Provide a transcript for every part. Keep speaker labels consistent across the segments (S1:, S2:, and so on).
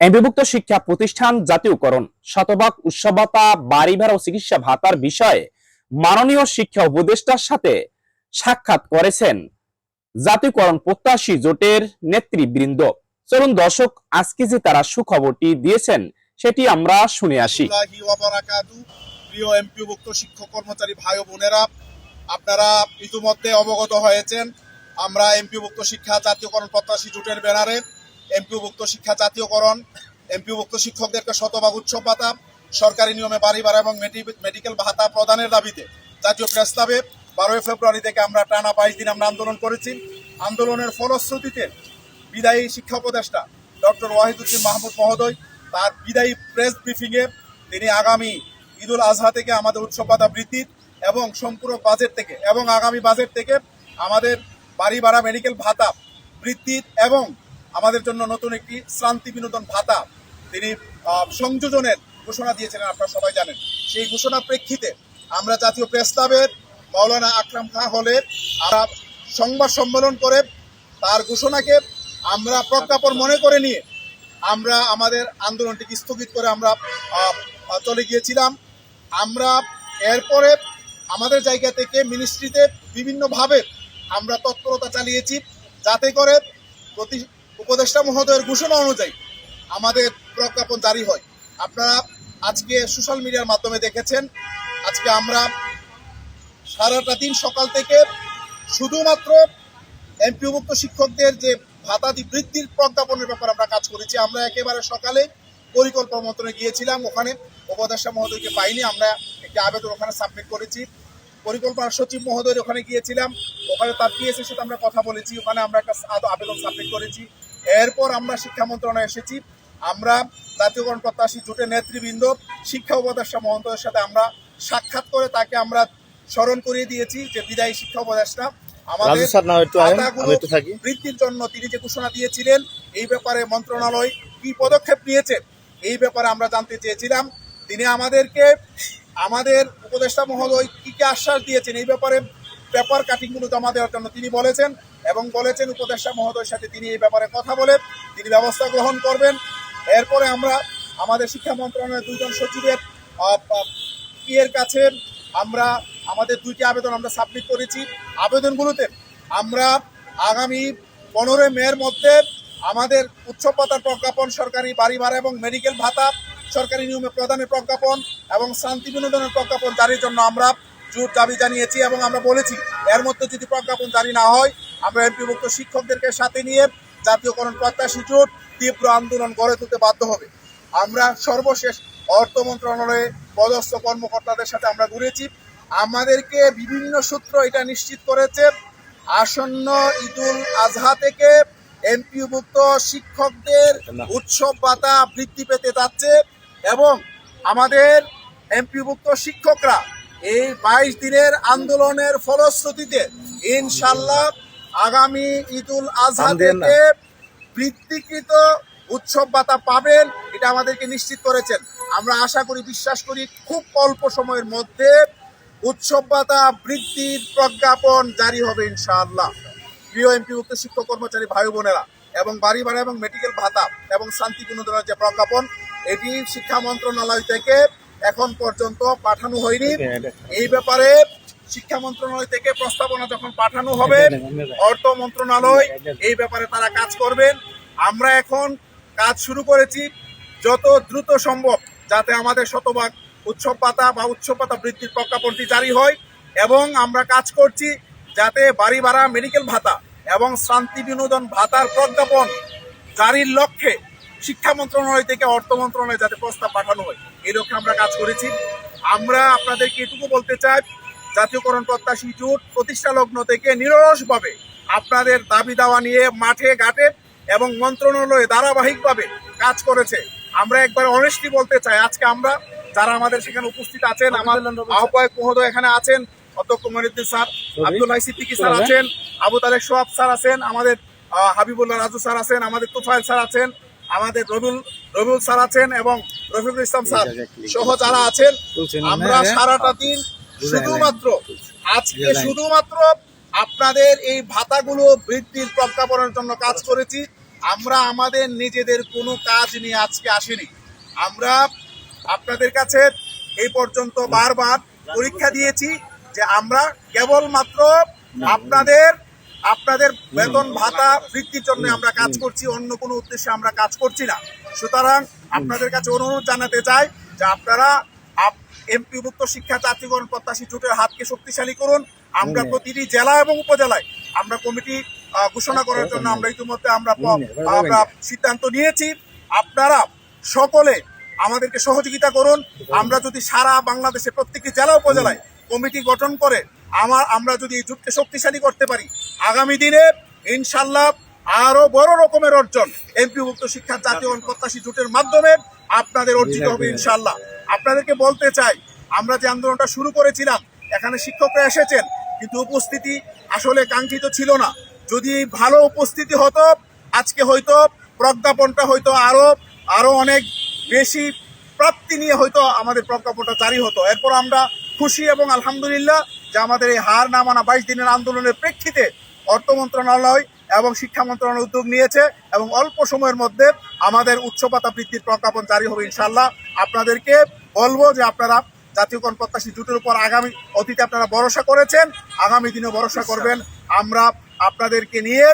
S1: এমপিভুক্ত শিক্ষা প্রতিষ্ঠান জাতীয়করণ, শতভাগ উৎসবতা বাড়ি ভাড়া ও চিকিৎসা ভাতার বিষয়ে মাননীয় শিক্ষা উপদেষ্টার সাথে সাক্ষাৎ করেছেন জাতীয়করণ প্রত্যাশী জোটের নেতৃবৃন্দ চলুন দর্শক, আজকে যে তারা সুখবরটি দিয়েছেন, সেটি আমরা শুনে আসি।
S2: প্রিয় এমপিভুক্ত শিক্ষক কর্মচারী ভাই ও বোনেরা, আপনারা ইতিমধ্যে অবগত হয়েছেন, আমরা এমপিভুক্ত শিক্ষা জাতীয়করণ প্রত্যাশী জোটের ব্যানারে এমপিভুক্ত শিক্ষা জাতীয়করণ এমপিভুক্ত শিক্ষকদেরকে শতভাগ উৎসব ভাতা, সরকারি নিয়মে বাড়ি ভাড়া এবং মেডি- মেডিকেল ভাতা প্রদানের দাবিতে জাতীয় প্রস্তাবে বারোই ফেব্রুয়ারি থেকে আমরা টানা বাইশ দিন আমরা আন্দোলন করেছি। আন্দোলনের ফলশ্রুতিতে বিদায়ী শিক্ষা উপদেষ্টা ডক্টর ওয়াহিদুদ্দিন মাহমুদ মহোদয় তার বিদায়ী প্রেস ব্রিফিংয়ে তিনি আগামী ঈদুল আজহা থেকে আমাদের উৎসব ভাতা বৃদ্ধির এবং সম্পূর্ণ বাজেট থেকে এবং আগামী বাজেট থেকে আমাদের বাড়ি ভাড়া মেডিকেল ভাতা বৃদ্ধির এবং আমাদের জন্য নতুন একটি শ্রান্তি বিনোদন ভাতা। তিনি সংযোজনের ঘোষণা দিয়েছিলেন, আপনারা সবাই জানেন। সেই ঘোষণার প্রেক্ষিতে আমরা জাতীয় প্রেস ক্লাবের মাওলানা আকরাম খাঁ হলে আমরা সংবাদ সম্মেলন করে তার ঘোষণাকে আমরা প্রজ্ঞাপন মনে করে নিয়ে আমরা আমাদের আন্দোলনটিকে স্থগিত করে আমরা চলে গিয়েছিলাম। আমরা এরপরে আমাদের জায়গা থেকে মিনিস্ট্রিতে বিভিন্নভাবে আমরা তৎপরতা চালিয়েছি যাতে করে প্রতি উপদেষ্টা মহোদয়ের ঘোষণা অনুযায়ী আমাদের প্রজ্ঞাপন জারি হয়। আপনারা আজকে সোশ্যাল মিডিয়ার মাধ্যমে দেখেছেন, আজকে আমরা সারাটা দিন সকাল থেকে শুধুমাত্র এমপিভুক্ত শিক্ষকদের যে ভাতাদি বৃদ্ধির প্রজ্ঞাপনের ব্যাপারে আমরা কাজ করেছি। আমরা একেবারে সকালে পরিকল্পনা মন্ত্রণে গিয়েছিলাম, ওখানে উপদেষ্টা মহোদয়কে পাইনি, আমরা একটি আবেদন ওখানে সাবমিট করেছি। পরিকল্পনা সচিব মহোদয়ের ওখানে গিয়েছিলাম, ওখানে তার পিএসের সাথে আমরা কথা বলেছি, ওখানে আমরা একটা আবেদন সাবমিট করেছি। এরপর আমরা শিক্ষা মন্ত্রণালয়ে এসেছি। আমরা জাতীয়করণ প্রত্যাশী জোটের নেতৃবৃন্দ শিক্ষা উপদেষ্টা মহোদয়ের সাথে আমরা সাক্ষাৎ করে তাকে আমরা স্মরণ করিয়ে দিয়েছি যে বিদায়ী শিক্ষা উপদেষ্টা। আমাদের বৃদ্ধির জন্য তিনি যে ঘোষণা দিয়েছিলেন এই ব্যাপারে মন্ত্রণালয় কি পদক্ষেপ নিয়েছে এই ব্যাপারে আমরা জানতে চেয়েছিলাম। তিনি আমাদেরকে আমাদের উপদেষ্টা মহোদয় কি কি আশ্বাস দিয়েছেন এই ব্যাপারে পেপার কাটিংগুলো জমা দেওয়ার জন্য তিনি বলেছেন। এবং বলেছেন উপদেষ্টা মহোদয়ের সাথে তিনি এই ব্যাপারে কথা বলে তিনি ব্যবস্থা গ্রহণ করবেন। এরপরে আমরা আমাদের শিক্ষা মন্ত্রণালয়ের দুজন সচিবের আহ, কাছে আমরা আমাদের দুইটি আবেদন আমরা সাবমিট করেছি। আবেদনগুলোতে আমরা আগামী পনেরোই মের মধ্যে আমাদের উৎসব ভাতার প্রজ্ঞাপন সরকারি বাড়ি ভাড়া এবং মেডিকেল ভাতা সরকারি নিয়মে প্রদানের প্রজ্ঞাপন এবং শান্তি বিনোদনের প্রজ্ঞাপন জারির জন্য আমরা জোর দাবি জানিয়েছি এবং আমরা বলেছি এর মধ্যে যদি প্রজ্ঞাপন জারি না হয় আমরা এমপিভুক্ত শিক্ষকদেরকে সাথে নিয়ে জাতীয়করণ প্রত্যাশী জোট তীব্র আন্দোলন গড়ে তুলতে বাধ্য হবে। আমরা সর্বশেষ অর্থ মন্ত্রণালয়ে পদস্থ কর্মকর্তাদের সাথে আমরা ঘুরেছি। আমাদেরকে বিভিন্ন সূত্র এটা নিশ্চিত করেছে আসন্ন ঈদুল আজহা থেকে এমপিভুক্ত শিক্ষকদের উৎসব ভাতা বৃদ্ধি পেতে যাচ্ছে এবং আমাদের এমপিভুক্ত শিক্ষকরা এই বাইশ দিনের আন্দোলনের ফলশ্রুতিতে ইনশাল্লাহ আগামী ঈদুল আজহা। থেকে বৃত্তিকৃত উৎসব ভাতা পাবেন এটা আমাদেরকে নিশ্চিত করেছেন। আমরা আশা করি বিশ্বাস করি খুব অল্প সময়ের মধ্যে উৎসব ভাতা বৃদ্ধির প্রজ্ঞাপন জারি হবে ইনশাআল্লাহ। প্রিয় এমপিভুক্ত শিক্ষক কর্মচারী ভাই বোনেরা এবং বাড়ি ভাড়া এবং মেডিকেল ভাতা এবং শান্তিপূর্ণ বিনোদনের যে প্রজ্ঞাপন এটি শিক্ষা মন্ত্রণালয় থেকে এখন পর্যন্ত পাঠানো হয়নি। এই ব্যাপারে শিক্ষা মন্ত্রণালয় থেকে প্রস্তাবনা যখন পাঠানো হবে অর্থ মন্ত্রণালয় এই ব্যাপারে তারা কাজ করবেন। আমরা এখন কাজ শুরু করেছি যত দ্রুত সম্ভব যাতে আমাদের শতভাগ উৎসব পাতা বা উৎসব পাতা বৃদ্ধির প্রজ্ঞাপনটি জারি হয় এবং আমরা কাজ করছি যাতে বাড়ি ভাড়া মেডিকেল ভাতা এবং শান্তি বিনোদন ভাতার প্রজ্ঞাপন জারির লক্ষ্যে শিক্ষা মন্ত্রণালয় থেকে অর্থ মন্ত্রণালয়ে যাতে প্রস্তাব পাঠানো হয়। এই লক্ষ্যে আমরা কাজ করেছি। আমরা আপনাদেরকে এটুকু বলতে চাই জাতীয়করণ প্রত্যাশী জোট প্রতিষ্ঠা লগ্ন থেকে নিরলসভাবে আপনাদের দাবি দাওয়া নিয়ে মাঠে ঘাটে এবং মন্ত্রণালয়ে ধারাবাহিকভাবে কাজ করেছে। আমরা একবার অনেস্টলি বলতে চাই আজকে আমরা যারা আমাদের সেখানে উপস্থিত আছেন আমার আহ্বায়ক মহোদয় এখানে আছেন অধ্যক্ষ মনিদ্দিন স্যার আব্দুল্লাহ সিদ্দিকি স্যার আছেন আবু তালেক সোহাব স্যার আছেন আমাদের হাবিবুল্লাহ রাজু স্যার আছেন আমাদের তুফাইল স্যার আছেন আমাদের রবিউল রবিউল স্যার আছেন এবং রফিকুল ইসলাম স্যার সহ যারা আছেন আমরা সারাটা দিন শুধুমাত্র আজকে শুধুমাত্র আপনাদের এই ভাতাগুলো বৃদ্ধির প্রজ্ঞাপনের জন্য কাজ করেছি। আমরা আমাদের নিজেদের কোনো কাজ নিয়ে আজকে আসিনি। আমরা আপনাদের কাছে এই পর্যন্ত বারবার পরীক্ষা দিয়েছি যে আমরা কেবলমাত্র আপনাদের আপনাদের বেতন ভাতা বৃদ্ধির জন্য আমরা কাজ করছি অন্য কোনো উদ্দেশ্যে আমরা কাজ করছি না। সুতরাং আপনাদের কাছে অনুরোধ জানাতে চাই যে আপনারা এমপিভুক্ত শিক্ষা জাতীয়করণ প্রত্যাশী জোটের হাতকে শক্তিশালী করুন। আমরা প্রতিটি জেলা এবং উপজেলায় আমরা কমিটি ঘোষণা করার জন্য আমরা ইতিমধ্যে আমরা আমরা সিদ্ধান্ত নিয়েছি। আপনারা সকলে আমাদেরকে সহযোগিতা করুন। আমরা যদি সারা বাংলাদেশে প্রত্যেকটি জেলা উপজেলায় কমিটি গঠন করে আমার আমরা যদি এই জোটকে শক্তিশালী করতে পারি আগামী দিনে ইনশাল্লাহ আরও বড় রকমের অর্জন। এমপিভুক্ত শিক্ষা জাতীয় প্রত্যাশী জোটের মাধ্যমে আপনাদের অর্জিত হবে ইনশাল্লাহ আপনাদেরকে বলতে চাই, আমরা যে আন্দোলনটা শুরু করেছিলাম, এখানে শিক্ষকরা এসেছেন, কিন্তু উপস্থিতি আসলে কাঙ্ক্ষিত ছিল না। যদি ভালো উপস্থিতি হতো, আজকে হয়তো প্রজ্ঞাপনটা হয়তো আরও আরও অনেক বেশি প্রাপ্তি নিয়ে হয়তো আমাদের প্রজ্ঞাপনটা জারি হতো। এরপর আমরা খুশি এবং আলহামদুলিল্লাহ যে আমাদের এই হার না মানা বাইশ দিনের আন্দোলনের প্রেক্ষিতে অর্থ মন্ত্রণালয় এবং শিক্ষা মন্ত্রণালয় উদ্যোগ নিয়েছে এবং অল্প সময়ের মধ্যে আমাদের উচ্চপাতা বৃদ্ধির প্রজ্ঞাপন জারি হবে ইনশাল্লাহ আপনাদেরকে বলব যে আপনারা জাতীয়করণ প্রত্যাশী জুটের উপর আগামী অতীতে আপনারা ভরসা করেছেন আগামী দিনে ভরসা করবেন। আমরা আপনাদেরকে নিয়ে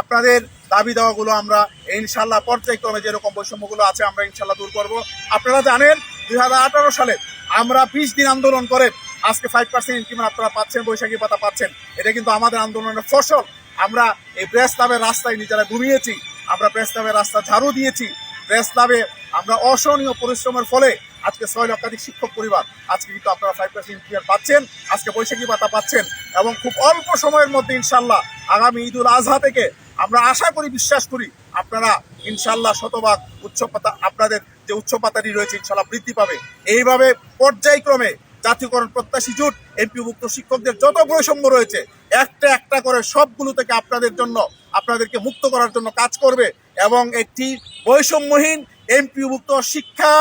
S2: আপনাদের দাবি দেওয়াগুলো আমরা ইনশাল্লাহ পর্যায়ক্রমে যেরকম বৈষম্যগুলো আছে আমরা ইনশাল্লাহ দূর করব। আপনারা জানেন দুই হাজার আঠারো সালে আমরা বিশ দিন আন্দোলন করে আজকে ফাইভ পার্সেন্ট ইনক্রিমেন্ট আপনারা পাচ্ছেন বৈশাখী পাতা পাচ্ছেন। এটা কিন্তু আমাদের আন্দোলনের ফসল। আমরা এই প্রেস ক্লাবের রাস্তায় নিজেরা ঘুমিয়েছি, আমরা প্রেস ক্লাবের রাস্তা ঝাড়ু দিয়েছি। প্রেস ক্লাবে আমরা অসহনীয় পরিশ্রমের ফলে আজকে ছয় লক্ষাধিক শিক্ষক পরিবার, আজকে কিন্তু আপনারা ফাইভ পার্সেন্ট ইনক্রিমেন্ট পাচ্ছেন, আজকে বৈশাখী পাতা পাচ্ছেন এবং খুব অল্প সময়ের মধ্যে ইনশাল্লাহ আগামী ঈদ উল আজহা থেকে আমরা আশা করি, বিশ্বাস করি আপনারা ইনশাল্লাহ শতভাগ উচ্চপাতা, আপনাদের যে উচ্চপাতাটি রয়েছে ইনশাল্লাহ বৃদ্ধি পাবে। এইভাবে পর্যায়ক্রমে জাতীয়করণ প্রত্যাশী জোট, এমপিভুক্ত শিক্ষকদের যত বৈষম্য রয়েছে একটা একটা করে সবগুলো থেকে আপনাদের জন্য আপনাদেরকে মুক্ত করার জন্য কাজ করবে এবং একটি বৈষম্যহীন এমপিভুক্ত শিক্ষা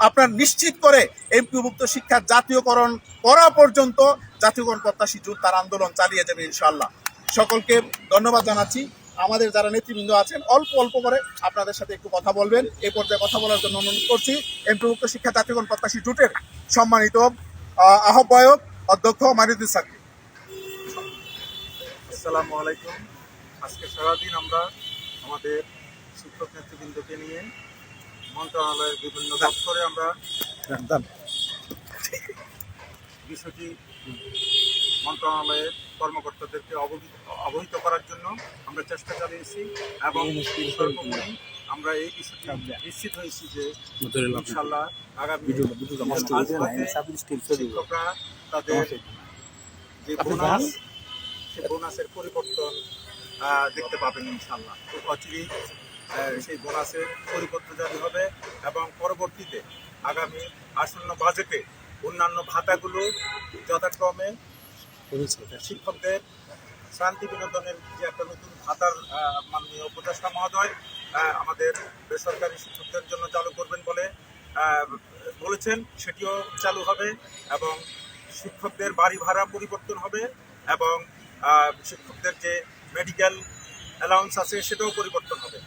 S2: আপনার নিশ্চিত করে এমপিভুক্ত শিক্ষা জাতীয়করণ করা পর্যন্ত জাতীয়করণ প্রত্যাশী জোট তার আন্দোলন চালিয়ে যাবে ইনশাল্লাহ সকলকে ধন্যবাদ জানাচ্ছি। আমাদের যারা নেতৃবৃন্দ আছেন অল্প অল্প করে আপনাদের সাথে একটু কথা বলবেন। এই পর্যায়ে কথা বলার জন্য অনুরোধ করছি এমপিভুক্ত শিক্ষা জাতীয়করণ প্রত্যাশী জোটের সম্মানিত আহ, আহ্বায়ক অধ্যক্ষ মারিদুল সাকি
S3: আসসালামু আলাইকুম। আজকে সারাদিন আমরা আমাদের শিক্ষক নেতৃবৃন্দকে নিয়ে মন্ত্রণালয়ের বিভিন্ন দপ্তরে আমরা বিষয়টি মন্ত্রণালয়ের কর্মকর্তাদেরকে অবহিত অবহিত করার জন্য আমরা চেষ্টা চালিয়েছি এবং সর্বোপরি আমরা এই বিষয়টি নিশ্চিত হয়েছি যে ইনশাল্লাহ আগামী শিক্ষকরা তাদের যে বোনাস বোনাসের পরিবর্তন দেখতে পাবেন ইনশাল্লাহ খুব অচিরেই সেই বোনাসের পরিবর্তন জারি হবে এবং পরবর্তীতে আগামী আসন্ন বাজেটে অন্যান্য ভাতাগুলো যথাক্রমে শিক্ষকদের শান্তি বিনোদনের যে একটা নতুন ভাতার মাননীয় উপদেষ্টা মহোদয় আমাদের বেসরকারি শিক্ষকদের জন্য চালু করবেন বলে বলেছেন। সেটিও চালু হবে এবং শিক্ষকদের বাড়ি ভাড়া পরিবর্তন হবে এবং শিক্ষকদের যে মেডিকেল অ্যালাউন্স আছে সেটাও পরিবর্তন হবে।